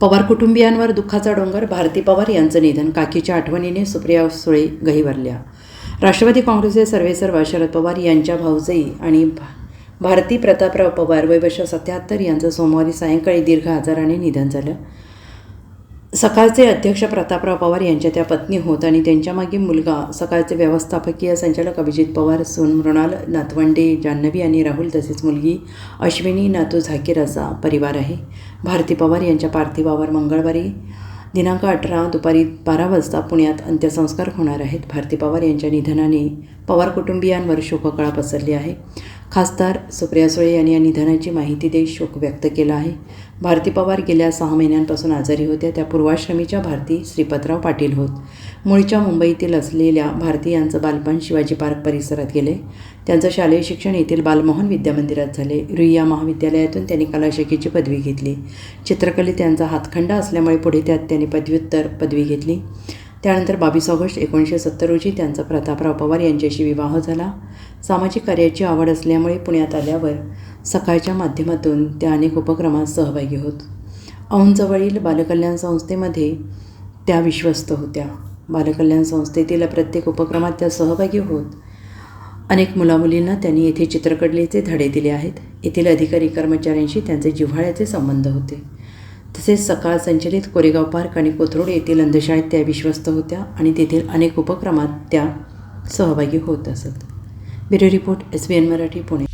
पवार कुटुंबियांवर दुःखाचा डोंगर भारती पवार यांचं निधन काकीच्या आठवणीने सुप्रिया सुळे गहिवरल्या. राष्ट्रवादी काँग्रेसचे सर्वेसर्वा शरद पवार यांच्या भाऊजई आणि भा भारती प्रतापराव पवार वयवर्ष सत्याहत्तर यांचं सोमवारी सायंकाळी दीर्घ आजाराने निधन झालं. सकाळचे अध्यक्ष प्रतापराव पवार यांच्या त्या पत्नी होत आणि त्यांच्यामागे मुलगा सकाळचे व्यवस्थापकीय संचालक अभिजित पवार सोन मृणाल नातवंडे जान्हवी आणि राहुल तसेच मुलगी अश्विनी नातू झाकीर असा परिवार आहे. भारती पवार यांच्या पार्थिवावर मंगळवारी दिनांक अठरा दुपारी बारा वाजता पुण्यात अंत्यसंस्कार होणार आहेत. भारती पवार यांच्या निधनाने पवार कुटुंबियांवर शोककळा पसरली आहे. खासदार सुप्रिया सुळे यांनी या निधनाची माहिती देत शोक व्यक्त केला आहे. भारती पवार गेल्या सहा महिन्यांपासून आजारी होत्या. त्या पूर्वाश्रमीच्या भारती श्रीपतराव पाटील होत. मूळच्या मुंबईतील असलेल्या भारती यांचं बालपण शिवाजी पार्क परिसरात गेले. त्यांचं शालेय शिक्षण येथील बालमोहन विद्यामंदिरात झाले. रुईया महाविद्यालयातून त्यांनी कलाशाखेची पदवी घेतली. चित्रकलेत त्यांचा हातखंडा असल्यामुळे पुढे त्यात त्यांनी पदव्युत्तर पदवी घेतली. त्यानंतर बावीस ऑगस्ट एकोणीसशे सत्तर रोजी त्यांचा प्रतापराव पवार यांच्याशी विवाह झाला. सामाजिक कार्याची आवड असल्यामुळे पुण्यात आल्यावर सकाळच्या माध्यमातून त्या अनेक उपक्रमात सहभागी होत. औंधजवळील बालकल्याण संस्थेमध्ये त्या विश्वस्त होत्या. बालकल्याण संस्थेतील प्रत्येक उपक्रमात त्या सहभागी होत. अनेक मुलामुलींना त्यांनी येथे चित्रकडलेचे धडे दिले आहेत. येथील अधिकारी कर्मचाऱ्यांशी त्यांचे जिव्हाळ्याचे संबंध होते. तसेच सकाळ संचलित कोरेगाव पार्क आणि कोथरूड येथील अंधशाळेत त्या विश्वस्त होत्या आणि तेथील अनेक उपक्रमात त्या सहभागी होत असत. Bureau report S B N Marathi Pune.